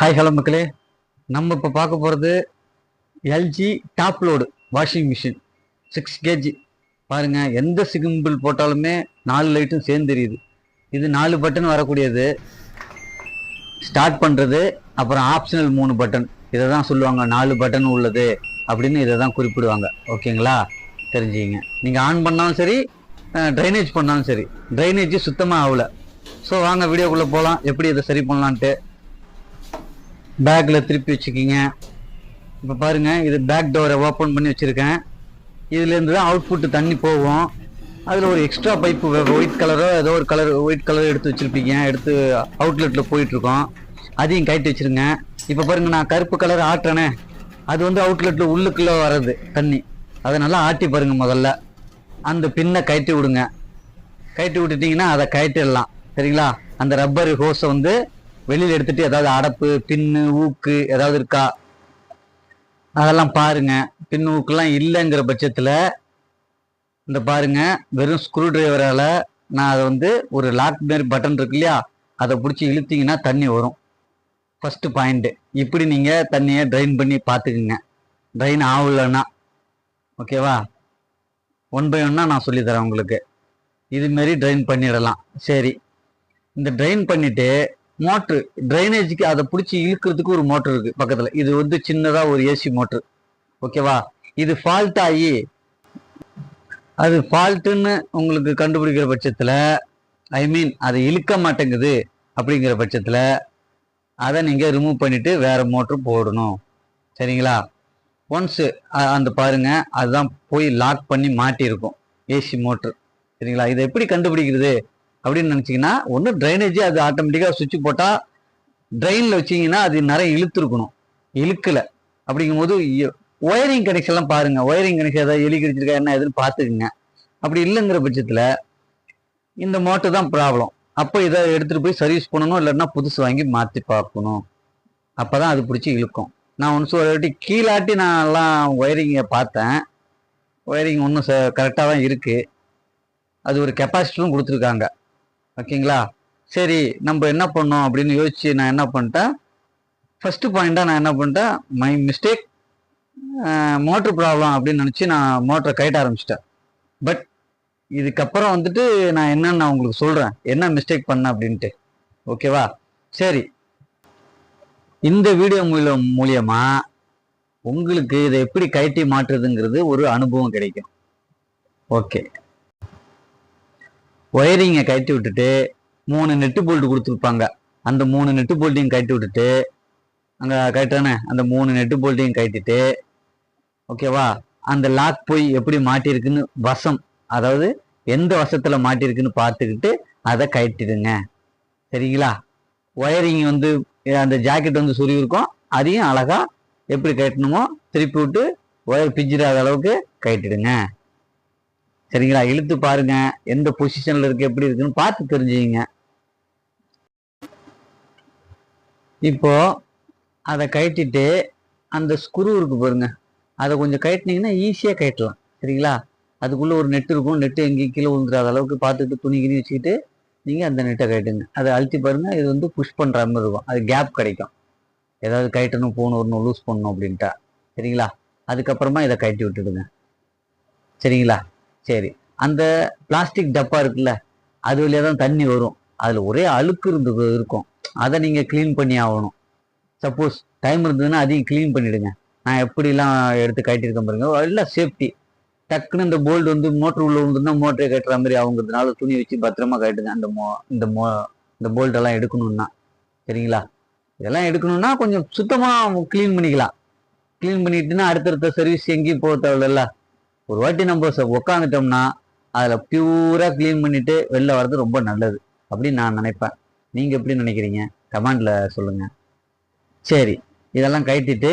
Hi hello மக்களே. நம்ம இப்போ பார்க்க போகிறது LG top load washing machine six KG பாருங்கள் எந்த சிம்பிள் போட்டாலுமே நாலு லைட்டும் சேர்ந்து தெரியுது இது நாலு பட்டன் வரக்கூடியது. ஸ்டார்ட் பண்ணுறது அப்புறம் ஆப்ஷனல் மூணு பட்டன் இதை தான் சொல்லுவாங்க நாலு பட்டன் உள்ளது அப்படின்னு இதை தான் குறிப்பிடுவாங்க ஓகேங்களா தெரிஞ்சுங்க நீங்கள் ஆன் பண்ணாலும் சரி ட்ரைனேஜ் பண்ணாலும் சரி ட்ரைனேஜ் சுத்தமாக ஆகலை. ஸோ வாங்க வீடியோக்குள்ளே போகலாம் எப்படி இதை சரி பண்ணலான்ட்டு. பேக்கில் திருப்பி வச்சுக்கிங்க. இப்போ பாருங்கள் இது பேக் டோரை ஓப்பன் பண்ணி வச்சுருக்கேன். இதுலேருந்து தான் அவுட்புட் தண்ணி போகும். அதில் ஒரு எக்ஸ்ட்ரா பைப்பு ஒயிட் கலரோ ஏதோ ஒரு கலர் ஒயிட் கலர் எடுத்து வச்சுருப்பீங்க. எடுத்து அவுட்லெட்டில் போயிட்டுருக்கோம். அதையும் கழட்டி வச்சுருங்க. இப்போ பாருங்கள் நான் கருப்பு கலர் ஆட்டுறேனே. அது வந்து அவுட்லெட்டில் உள்ளுக்குள்ளே வர்றது தண்ணி. அதை நல்லா ஆட்டி பாருங்கள் முதல்ல. அந்த பின்னை கழட்டி விடுங்க. கழட்டி விட்டுட்டிங்கன்னா அதை கழட்டிடலாம். சரிங்களா? அந்த ரப்பர் ஹோஸை வந்து வெளியில் எடுத்துட்டு ஏதாவது அடப்பு பின்னு ஊக்கு ஏதாவது இருக்கா? அதெல்லாம் பாருங்க. பின் ஊக்குலாம் இல்லைங்கிற பட்சத்தில் இந்த பாருங்க வெறும் ஸ்க்ரூ டிரைவரால் நான் அதை வந்து ஒரு லாக் மாரி பட்டன் இருக்கு இல்லையா? அதை பிடிச்சி இழுத்தீங்கன்னா தண்ணி வரும். ஃபஸ்ட்டு பாயிண்ட்டு இப்படி நீங்கள் தண்ணியை ட்ரைன் பண்ணி பார்த்துக்குங்க. ட்ரைன் ஆகலன்னா. ஓகேவா ஒன் பை ஒன்னா நான் சொல்லித்தரேன் உங்களுக்கு. இதுமாரி ட்ரைன் பண்ணிடலாம். சரி. இந்த ட்ரைன் பண்ணிவிட்டு மோட்ரு ட்ரைனேஜுக்கு அதை பிடிச்சி இழுக்கிறதுக்கு ஒரு மோட்ரு இருக்கு பக்கத்தில். இது வந்து சின்னதாக ஒரு ஏசி மோட்ரு. ஓகேவா இது ஃபால்ட் ஆகி அது ஃபால்ட்டுன்னு உங்களுக்கு கண்டுபிடிக்கிற பட்சத்தில் ஐ மீன் அதை இழுக்க மாட்டேங்குது அப்படிங்கிற பட்சத்தில் அதை நீங்கள் ரிமூவ் பண்ணிவிட்டு வேறு மோட்ரு போடணும். சரிங்களா? ஒன்ஸு அந்த பாருங்க அதுதான் போய் லாக் பண்ணி மாட்டியிருக்கும் ஏசி மோட்ரு. சரிங்களா? இதை எப்படி கண்டுபிடிக்கிறது? அப்படின்னு நினச்சிங்கன்னா ஒன்று ட்ரைனேஜ் அது ஆட்டோமேட்டிக்காக சுவிட்ச் போட்டால் ட்ரெயினில் வச்சிங்கன்னா அது நிறைய இழுத்துருக்கணும். இழுக்கலை. அப்படிங்கும்போது ஒயரிங் கனெக்ஷன்லாம் பாருங்கள் ஒயரிங் கனெக்ஷன் ஏதாவது எலி கடிச்சிருக்கா என்ன எதுன்னு பார்த்துக்குங்க. அப்படி இல்லைங்கிற பட்சத்தில் இந்த மோட்டர் தான் ப்ராப்ளம் அப்போ இதை எடுத்துகிட்டு போய் சர்வீஸ் பண்ணணும் இல்லைன்னா புதுசு வாங்கி மாற்றி பார்க்கணும். அப்போ தான் அது பிடிச்சி இழுக்கும். நான் ஒன்று ஒரு வாட்டி கீழாட்டி நான் எல்லாம் ஒயரிங்கை பார்த்தேன். ஒயரிங் ஒன்றும் ச கரெக்டாக தான் இருக்குது அது ஒரு கெப்பாசிட்டரும் கொடுத்துருக்காங்க. ஓகேங்களா? சரி நம்ம என்ன பண்ணோம் அப்படின்னு யோசிச்சு நான் என்ன பண்ணிட்டேன்? ஃபஸ்ட்டு பாயிண்ட்டாக நான் என்ன பண்ணிட்டேன்? மை மிஸ்டேக் மோட்ரு ப்ராப்ளம் அப்படின்னு நினச்சி நான் மோட்டரை கைட்ட ஆரம்பிச்சிட்டேன். பட் இதுக்கப்புறம் வந்துட்டு நான் என்னன்னு நான் உங்களுக்கு சொல்கிறேன் என்ன மிஸ்டேக் பண்ணேன் அப்படின்ட்டு. ஓகேவா? சரி. இந்த வீடியோ மூலம் மூலியமா உங்களுக்கு இதை எப்படி கைட்டி மாற்றுறதுங்கிறது ஒரு அனுபவம் கிடைக்கும். ஓகே. ஒயரிங்கை கழட்டி விட்டுட்டு மூணு நெட்டு போல்ட் கொடுத்துருப்பாங்க. அந்த மூணு நெட்டு போல்ட்டையும் கட்டி விட்டுட்டு அங்கே கரெக்டானே அந்த மூணு நெட்டு போல்ட்டையும் கட்டிட்டு ஓகேவா அந்த லாக் போய் எப்படி மாட்டியிருக்குன்னு வசம் அதாவது எந்த வசத்தில் மாட்டியிருக்குன்னு பார்த்துக்கிட்டு அதை கழட்டிடுங்க. சரிங்களா? ஒயரிங் வந்து அந்த ஜாக்கெட் வந்து சுருவி இருக்கும் அதையும் அழகாக எப்படி கட்டணுமோ திருப்பி விட்டு ஒயர் பிஞ்சிடாத அளவுக்கு கட்டிடுங்க சரிங்களா? இழுத்து பாருங்க. எந்த பொசிஷன்ல இருக்கு எப்படி இருக்குன்னு பார்த்து தெரிஞ்சுங்க இப்போ அதை கட்டிட்டு அந்த ஸ்குரு இருக்கு பாருங்க. அதை கொஞ்சம் கட்டினீங்கன்னா ஈஸியாக கட்டலாம் சரிங்களா? அதுக்குள்ளே ஒரு நெட் இருக்கும். நெட்டு எங்கேயும் கீழே விழுந்துடாத அளவுக்கு பார்த்துட்டு துணி கிணி வச்சுக்கிட்டு நீங்கள் அந்த நெட்டை கட்டுங்க அதை அழுத்தி பாருங்கள் இது வந்து புஷ் பண்ணுற மாதிரி இருக்கும். அது கேப் கிடைக்கும். ஏதாவது கட்டணும் போகணும் வரணும் லூஸ் பண்ணணும் அப்படின்ட்டா. சரிங்களா? அதுக்கப்புறமா இதை கட்டி விட்டுடுங்க. சரிங்களா? சரி. அந்த பிளாஸ்டிக் டப்பா இருக்குல்ல அது வழியாக தான் தண்ணி வரும். அதில் ஒரே அழுக்கு இருந்து இருக்கும். அதை நீங்கள் க்ளீன் பண்ணி ஆகணும். சப்போஸ் டைம் இருந்ததுன்னா அதையும் க்ளீன் பண்ணிவிடுங்க நான் எப்படிலாம் எடுத்து கட்டியிருக்கேன் பாருங்க. எல்லாம் சேஃப்டி டக்குன்னு இந்த போல்டு வந்து மோட்டர் உள்ள விழுந்துன்னா மோட்டரை கட்டுற மாதிரி அவங்கிறதுனால துணி வச்சு பத்திரமா கட்டுங்க. அந்த மோ இந்த மோ இந்த போல்டெல்லாம் எடுக்கணும்னா. சரிங்களா? இதெல்லாம் எடுக்கணும்னா கொஞ்சம் சுத்தமாக க்ளீன் பண்ணிக்கலாம். க்ளீன் பண்ணிட்டுன்னா அடுத்தடுத்த சர்வீஸ் எங்கேயும் போக தேவையில்ல ஒரு வாட்டி நம்ம உட்காந்துட்டோம்னா அதில் பியூராக க்ளீன் பண்ணிவிட்டு வெளில வர்றது ரொம்ப நல்லது அப்படின்னு நான் நினைப்பேன். நீங்கள் எப்படி நினைக்கிறீங்க? கமெண்டில் சொல்லுங்கள் சரி இதெல்லாம் கட்டிட்டு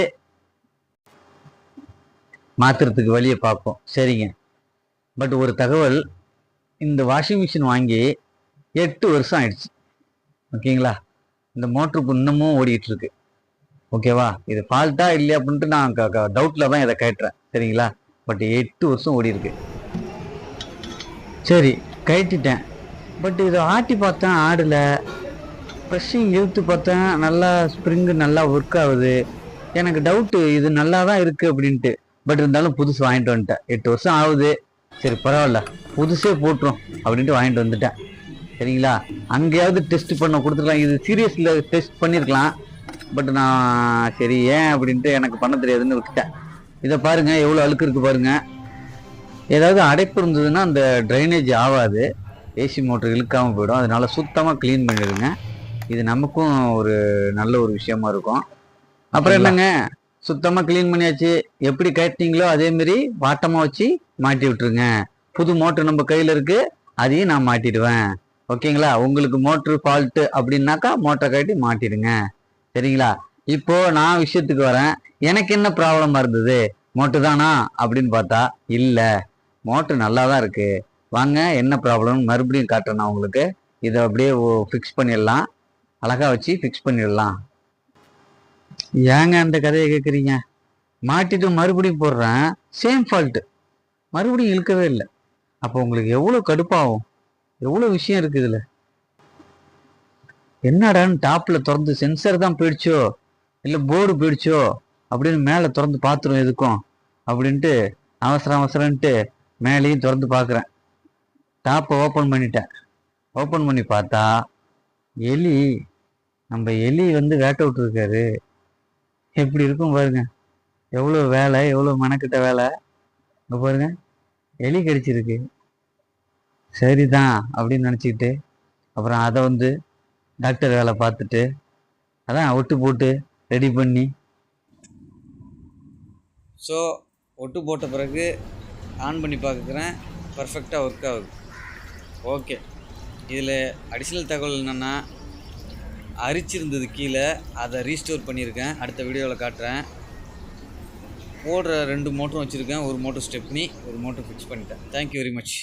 மாற்றுறதுக்கு வழியை பார்ப்போம். சரிங்க. பட் ஒரு தகவல் இந்த வாஷிங் மிஷின் வாங்கி எட்டு வருஷம் ஆயிடுச்சு. ஓகேங்களா? இந்த மோட்ரு இன்னமும் ஓடிட்டு இருக்கு. ஓகேவா? இது ஃபால்ட்டா இல்லையா அப்படின்ட்டு நான் டவுட்டில் தான் இதை கேட்டுறேன் சரிங்களா? பட் எட்டு வருஷம் ஓடி இருக்கு சரி கழட்டிட்டேன். பட் இதை ஆட்டி பார்த்தேன் ஆடலை. ப்ரெஷ்ஷிங் இழுத்து பார்த்தேன் நல்லா ஸ்ப்ரிங்கு நல்லா ஒர்க் ஆகுது. எனக்கு டவுட்டு இது நல்லா தான் இருக்குது அப்படின்ட்டு. பட் இருந்தாலும் புதுசு வாங்கிட்டு வந்துட்டேன். எட்டு வருஷம் ஆகுது. சரி பரவாயில்ல. புதுசே போட்டுரும் அப்படின்ட்டு வாங்கிட்டு வந்துட்டேன். சரிங்களா? அங்கேயாவது டெஸ்ட் பண்ண கொடுத்துருக்கலாம் இது சீரியஸில் டெஸ்ட் பண்ணியிருக்கலாம். பட் நான் சரி ஏன் அப்படின்ட்டு எனக்கு பண்ண தெரியாதுன்னு விட்டுட்டேன். இதை பாருங்க எவ்வளோ அழுக்கு இருக்கு பாருங்க. ஏதாவது அடைப்பு இருந்ததுன்னா அந்த ட்ரைனேஜ் ஆகாது. ஏசி மோட்டர் இழுக்காமல் போயிடும். அதனால சுத்தமாக க்ளீன் பண்ணிடுங்க. இது நமக்கும் ஒரு நல்ல ஒரு விஷயமா இருக்கும். அப்புறம் என்னங்க? சுத்தமாக க்ளீன் பண்ணியாச்சு. எப்படி கட்டினீங்களோ அதே மாதிரி வாட்டமாக வச்சு மாட்டி விட்டுருங்க. புது மோட்டர் நம்ம கையில் இருக்கு. அதையும் நான் மாட்டிடுவேன். ஓகேங்களா? உங்களுக்கு மோட்ரு ஃபால்ட்டு அப்படின்னாக்கா மோட்டரை கட்டி மாட்டிடுங்க. சரிங்களா? இப்போ நான் விஷயத்துக்கு வரேன். எனக்கு என்ன ப்ராப்ளமாக இருந்தது? மோட்டு தானா? அப்படின்னு பார்த்தா இல்லை. மோட்டர் நல்லா தான் இருக்குது வாங்க என்ன ப்ராப்ளம்னு மறுபடியும் காட்டுறேன் நான் உங்களுக்கு. இதை அப்படியே ஃபிக்ஸ் பண்ணிடலாம். அழகா வச்சு ஃபிக்ஸ் பண்ணிடலாம். ஏங்க அந்த கதையை கேட்குறீங்க மாட்டிட்டு மறுபடியும் போடுறேன். சேம் ஃபால்ட்டு மறுபடியும் இழுக்கவே இல்லை. அப்போ உங்களுக்கு எவ்வளோ கடுப்பாகும்? எவ்வளோ விஷயம் இருக்குது இதில்? என்னடான்னு டாப்பில் திறந்து சென்சர் தான் போயிடுச்சோ? இல்லை போர்டு போயிடுச்சோ? அப்படின்னு மேலே திறந்து பார்த்துரும் எதுக்கும்? அப்படின்ட்டு அவசரம் அவசரன்ட்டு மேலேயும் திறந்து பார்க்குறேன் டாப்பை ஓப்பன் பண்ணிட்டேன். ஓப்பன் பண்ணி பார்த்தா எலி நம்ம எலி வந்து வேட்டை விட்டுருக்காரு. எப்படி இருக்கும் பாருங்க. எவ்வளோ வேலை எவ்வளோ மெனக்கிட்ட வேலை. இங்கே பாருங்க. எலி கடிச்சிருக்கு. சரிதான் அப்படின்னு நினச்சிக்கிட்டு அப்புறம் அதை வந்து டாக்டர் வேலை பார்த்துட்டு அதான் ஒட்டு போட்டு ரெடி பண்ணி. ஸோ ஒட்டு போட்ட பிறகு ஆன் பண்ணி பார்க்குறேன். பர்ஃபெக்டாக ஒர்க் ஆகுது. ஓகே இதில் அடிஷ்னல் தகவல் என்னென்னா அரிச்சிருந்தது கீழே அதை ரீஸ்டோர் பண்ணியிருக்கேன். அடுத்த வீடியோவில் காட்டுறேன். போடுற ரெண்டு மோட்டரும் வச்சுருக்கேன். ஒரு மோட்டர் ஸ்டெப்னி ஒரு மோட்டர் ஃபிக்ஸ் பண்ணிட்டேன். Thank you very much